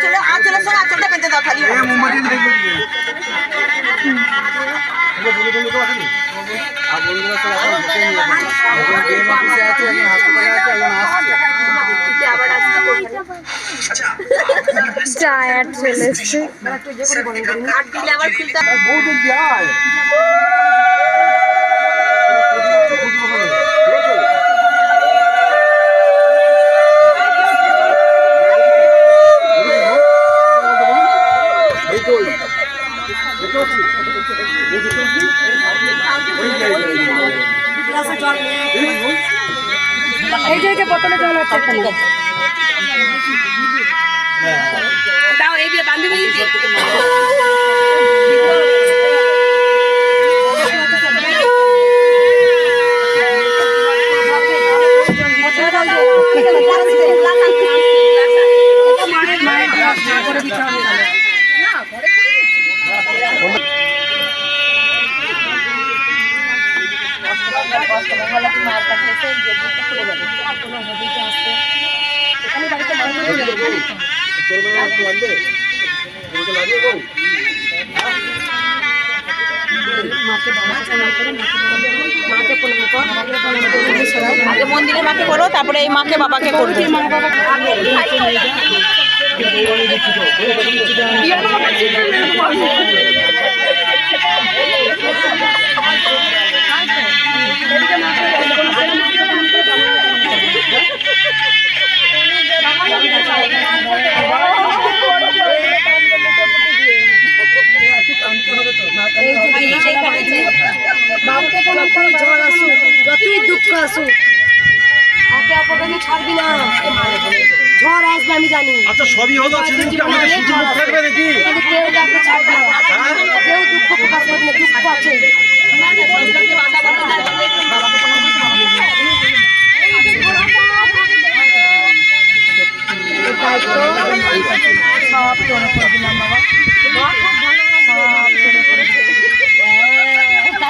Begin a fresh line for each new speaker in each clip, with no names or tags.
আঁচলে আঁচলের সঙ্গে আঁচলটা বেঁধে দাও খালি
দেখবে
বোতলে জল আছে এখানে
দাও এই যে বান্ধবী মন্দিরে মাকে করো তারপরে এই মাকে বাবাকে করবে।
বাবুকে আসুক। একে অপরকে আমি ছাড়বি না। ঝড় আসবে আমি জানি।
আচ্ছা সবই হলো সেদিন আমাদের শুধু মুখ থাকবে নাকি?
কিন্তু কেউ কাউকে ছাড়বে না। কেউ দুঃখ প্রকাশ করবে না দুঃখ আছে। সব তোর উপর দিলাম বাবা সব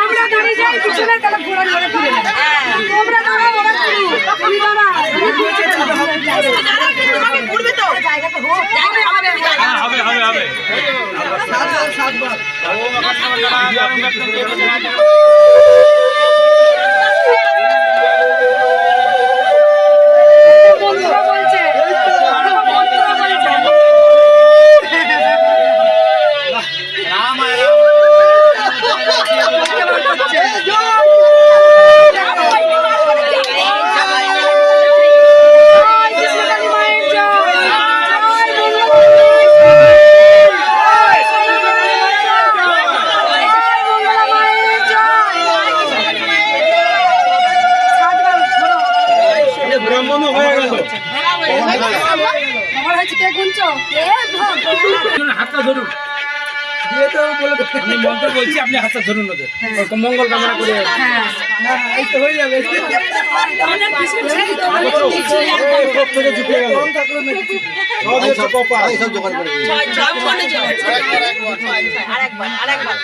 আমরা দাঁড়িয়ে যাই পিছনে তাহলে ঘোরা ঘোরা ফিরে তোমরা দাঁড়াও ওরা করুক তুমি দাঁড়াও
ঘুরবে তো
জায়গাটা হোক
হবে হবে হবে
মন্ত্র বলছে মন্ত্র বলছে
ব্রাহ্মণও হয়ে গেল
আমার হয়েছে কে গুনছো কে
হাতটা ধরুন আমি মন্ত্র বলছি আপনি হাতটা ধরুন ওদের মঙ্গল কামনা করে
হয়ে কপাল
আরেকবার আরেকবার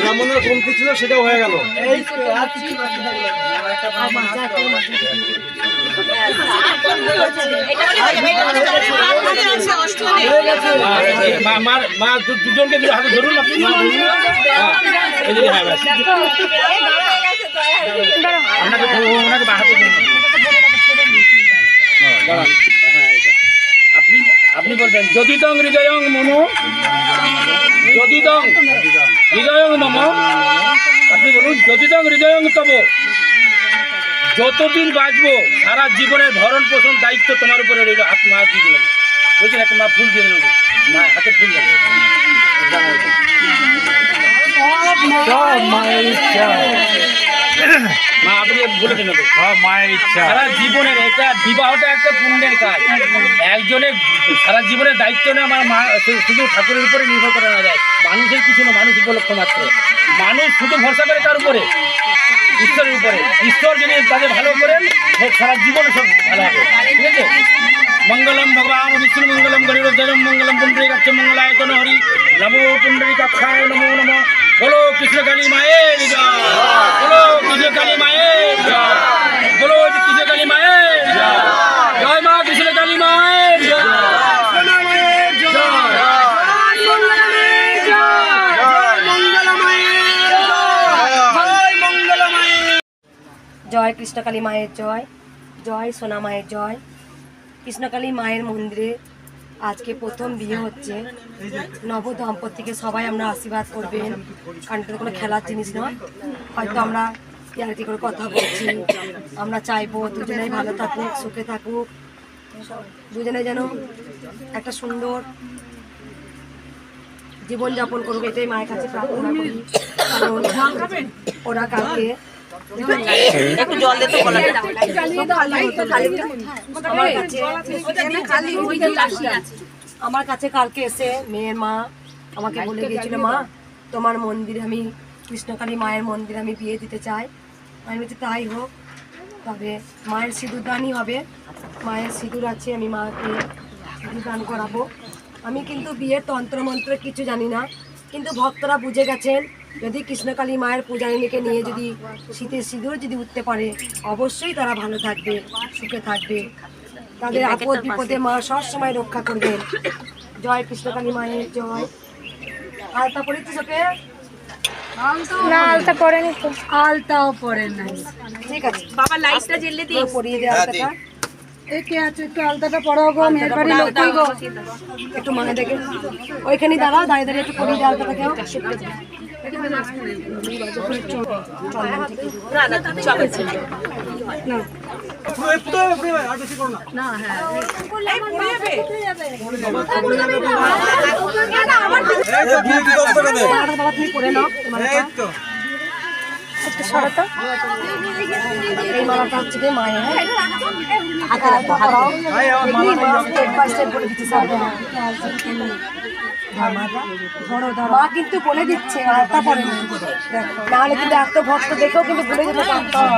ব্রাহ্মণের কমতি ছিল সেটাও হয়ে গেল
মা দুজনকে হাতে ধরুন আপনি। আপনি আপনি বলবেন যদিতং হৃদয়ং মম যদিতং হৃদয়ং মম আপনি বলুন যদিতং হৃদয়ং তব। যতদিন বাঁচবো, সারা জীবনের ভরণ পোষণ দায়িত্ব তোমার উপরে রইল। হাত মা দিয়ে দিলেন। বুঝছেন একটা মা ফুল দিয়ে দিলেন মা, হাতে ফুল দেবেন মা আপনি বলেছেন ওকে।
মায়ের ইচ্ছা।
সারা জীবনের এটা বিবাহটা একটা পুণ্যের কাজ। একজনের সারা জীবনের দায়িত্ব আমার মা শুধু ঠাকুরের উপরে নির্ভর করে না যায়। মানুষের কিছু না মানুষ উপলক্ষ মাত্র। মানুষ শুধু ভরসা করে তার উপরে ঈশ্বরের উপরে। ঈশ্বর যদি তাদের ভালো করেন সারা জীবন সব ভালো হবে। ঠিক আছে? মঙ্গলম ভগবান বিষ্ণু মঙ্গলম মঙ্গলম পুণ্ডরী কাক্ষ মঙ্গলায় হরি। নমো পুণ্ডরী কাক্ষায় নমো নমো। বলো কৃষ্ণ কালী মায়ের বলো কৃষ্ণ কালী মায়ের জয়। বলো কৃষ্ণ কালী মায়ের জয়? জয় মা কৃষ্ণ কালী মায়ের জয়? জয়।
জয় কৃষ্ণকালী মায়ের জয় জয় সোনা মায়ের জয়। কৃষ্ণকালী মায়ের মন্দিরে আজকে প্রথম বিয়ে হচ্ছে। নব দম্পতিকে সবাই আমরা আশীর্বাদ করবেন। কারণ এটা কোনো খেলার জিনিস নয়। হয়তো আমরা ইয়ার্কি করে কথা বলছি? আমরা চাইব দুজনেই ভালো থাকুক সুখে থাকুক। দুজনে যেন একটা সুন্দর জীবনযাপন করুক এটাই মায়ের কাছে প্রার্থনা করি। কারণ ওরা কালকে
একটু জল দে তো
আমার কাছে আমার কাছে কালকে এসে মেয়ের মা আমাকে বলে গিয়েছিল মা তোমার মন্দিরে আমি কৃষ্ণকালী মায়ের মন্দিরে আমি বিয়ে দিতে চাই। আমি বলছি তাই হোক তবে মায়ের সিঁদুর দানই হবে। মায়ের সিঁদুর আছে আমি মাকে সিঁদুর দান করাবো। আমি কিন্তু বিয়ের তন্ত্রমন্ত্র কিছু জানি না কিন্তু ভক্তরা বুঝে গেছেন যদি কৃষ্ণকালী মায়ের পূজারিণীকে নিয়ে যদি শীতের সিঁদুর যদি উঠতে পারে অবশ্যই তারা ভালো থাকবে সুখে থাকবে। তাদের আপদ বিপদে মা সবসময় রক্ষা করবেন। জয় কৃষ্ণকালী মায়ের জয়। আলতা পড়েছি চোখে
না আলতা পরেনি তো।
আলতাও পরে নাই। ঠিক আছে
বাবা লাইটটা জ্বেলে দিস।
পরিয়ে দেয় আলতাটা।
একে আছে? একটু আলতাটা পড়াও গো মেয়ের বাড়ি লোক কই গো।
একটু মনে দেখে। ওইখানে দাঁড়াও দাঁড়িয়ে দাঁড়িয়ে একটু পরিয়ে দে আলতাটা কেউ
না না চলে।
না এই
মালাটা নাও এই হচ্ছে মায়ের। হাতে রাখো হাতে
ভাই আমার মালা
স্টেপ বাই স্টেপ বলে দিচ্ছে মা কিন্তু বলে দিচ্ছে আলতা পরে নাহলে কিন্তু এত ভক্ত দেখেও কিন্তু ভুলে যেতে পারতাম।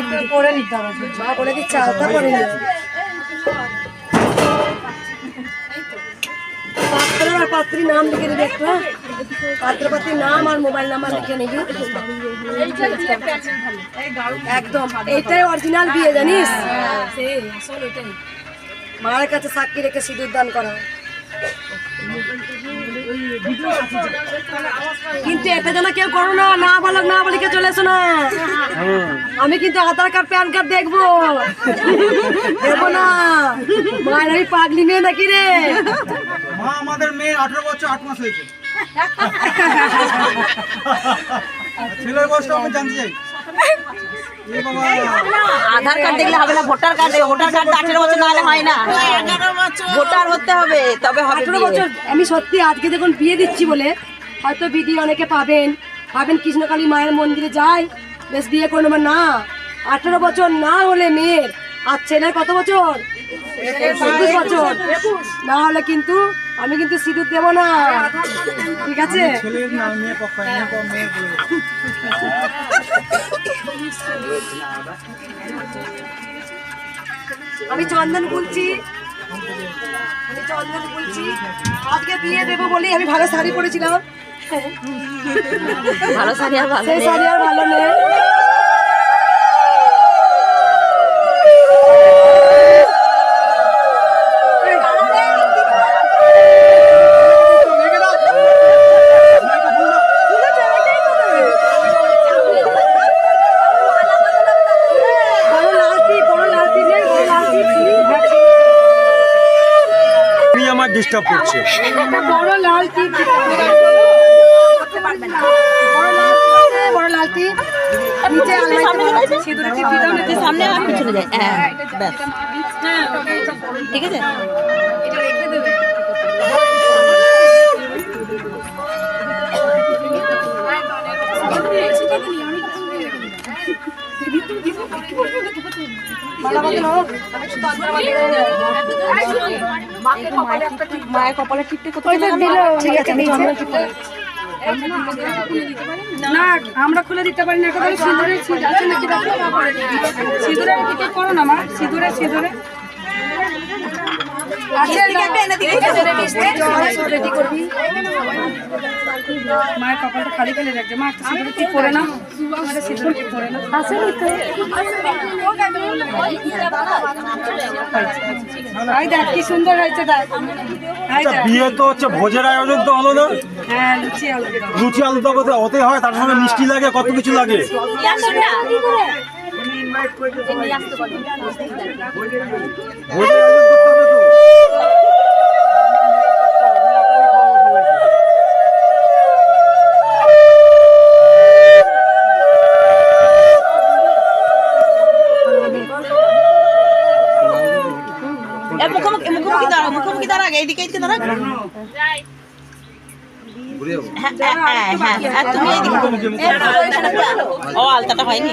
একটু পরে নিতে হবে মা বলে দিচ্ছে আলতা পরে নি পাত্র পাত্রীর নাম লিখে দিবি একটু? পাত্র পাত্রীর নাম আর মোবাইল নাম্বার লিখে নিবি একদম এটাই অরিজিনাল বিয়ে জানিস মায়ের কাছে সাক্ষী রেখে সিঁদুর দান করা কিন্তু এটা যেন কেউ করো না না বলো না বলে কেউ চলে এসো না। আমি কিন্তু আধার কার্ড প্যান কার্ড দেখব। দেখব না মায়ের আমি পাগলি মেয়ে নাকি রে?
মা আমাদের মেয়ে আঠারো বছর আট মাস হয়েছে। ছেলের বয়সটা আমি জানতে চাই।
আধার কার্ড দেখলে হবে না ভোটার কার্ড ভোটার কার্ড আঠেরো বছর না হলে হয় না। ভোটার হতে হবে তবে
আঠেরো বছর আমি সত্যি আজকে দেখুন বিয়ে দিচ্ছি বলে হয়তো ভিডিও অনেকে পাবেন। পাবেন কৃষ্ণকালী মায়ের মন্দিরে যাই বেশ বিয়ে করে নেবেন না আঠেরো বছর না হলে মেয়ের আর ছেলের কত বছর? একুশ বছর। না হলে কিন্তু আমি কিন্তু সিঁদুর দেবো না। ঠিক আছে? আমি চন্দন বলছি আমি চন্দন বলছি আজকে বিয়ে দেবো বলেই আমি ভালো শাড়ি পরেছিলাম।
ভালো শাড়ি আর ভালো
শাড়ি আর ভালো নেই বড় লালটি বড় লালটি নেই বড় লালটি
তুমি আমার ডিস্টার্ব করছে
বড় বড় লালটি নিচে আলমারিতে
সামনে যাই হ্যাঁ ব্যাস ঠিক আছে মায়ের কপালে কোথায়
ঠিক আছে
না আমরা খুলে দিতে পারি না সিঁদুরে সিঁদুরে দিকে করো না মা সিঁদুরে সিঁদুরে মায়ের কপালটা খালি খালি রাখবে। মা একটা সিঁদুরে কি করে না? সিঁদুরে কি করে না? আছে আই দেখ কি সুন্দর হয়েছে দেখ।
বিয়ে তো হচ্ছে ভোজের আয়োজন তো হলো না?
হ্যাঁ লুচি আলু
লুচি আলু তো হতে হয় তার সঙ্গে মিষ্টি লাগে কত কিছু লাগে। ভোজের আয়োজন করতে হবে
মুখোমুখি দাঁড়া এইদিকে এইদিকে দাঁড়া হ্যাঁ হ্যাঁ হ্যাঁ হ্যাঁ তুমি এইদিকে ও আলতাটা হয়নি।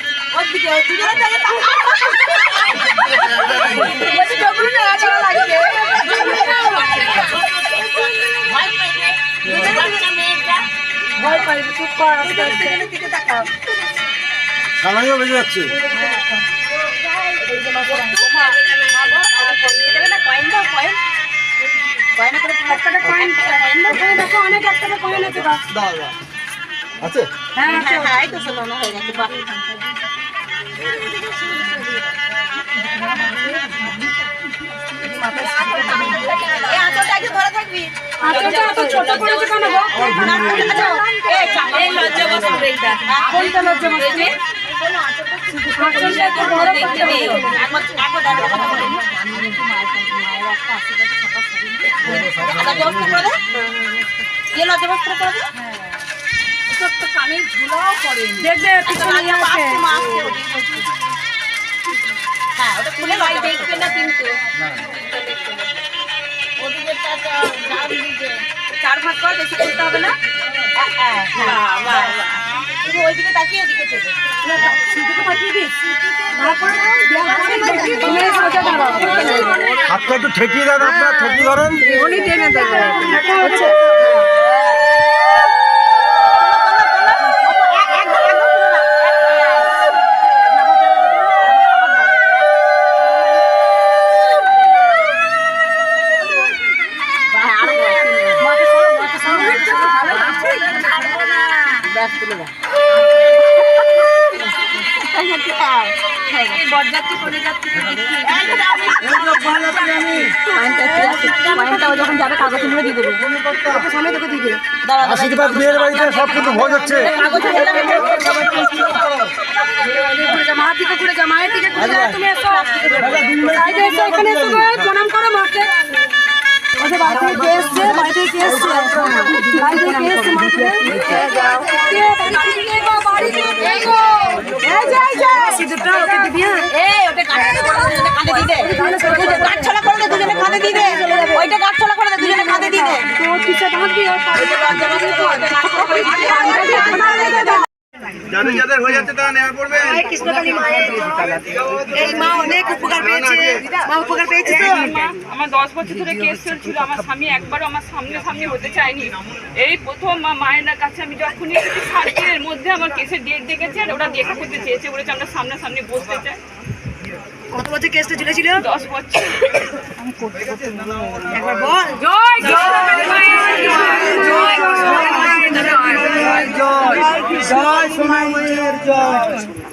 সানাইও বেজে যাচ্ছে।
দাও
আছে? হ্যাঁ
হ্যাঁ, হ্যাঁ, এই তো শোনানো হয়ে গেছে, নি। লজ্জা বস্ত্র করে লজ্জা বস্ত্র করে দে।
দেখবে
একটা
পিছনে
লজ্জা
আছে
আসছে, মা আসছে ওদিকে। হ্যাঁ, ওটা খুলে দেখবে না কিন্তু। ভাগ কর বেশি হবে না। তুমি ওইদিকে তাকিয়ে
হাতটা একটু ঠেকিয়ে দেন আপনার ঠেকিয়ে ধরেন।
উনি টেনে দেবে
দিয়ে দেবে
সামনে তোকে দিবে
দাঁড়া দাঁড়া।
আশীর্বাদ মেয়ের বাড়িতে সব কিন্তু ভোজ হচ্ছে।
কাগজ যাবে
ঘুরে যা মায়ের দিকে ঘুরে যা দিকে ঘুরে তুমি এসো। সাইডে এসো এখানে এসো প্রণাম করো মাকে। ওদের বাড়ি কে এসছে? বাড়ি কে এসছে? বাড়ি কে এসছে মাকে? কে গো বাড়ি কে গো এই যে এই যে। সিঁদুরটা ওকে দিবি হ্যাঁ?
এই করে দে, দুজনে কাঁধে দিয়ে দে কাটছলা করে দে দুজনে কাঁধে দিয়ে দে ওইটা কাটছলা করে দে দুজনে কাঁধে দিয়ে দে
তো কিসে ভাববি ও
যাদের যাদের হয়ে যাচ্ছে তারা নেমে পড়বে
কৃষ্ণকালী মায়ের এই মা অনেক উপকার পেয়েছে। মা উপকার পেয়েছে তো?
আমার দশ বছর ধরে কেস চলছিল। আমার স্বামী একবারও আমার সামনে সামনে হতে চায়নি। এই প্রথম মা মায়ের কাছে আমি যখনই সাত দিনের মধ্যে আমার কেসের ডেট ডেকেছে আর ওরা দেখা করতে চেয়েছে। বলেছে আমরা সামনে সামনে বসতে চাই।
কত বছর কেসটা চলেছিল
দশ বছর
একবার বল
জয় জয়
জয় জয় জয়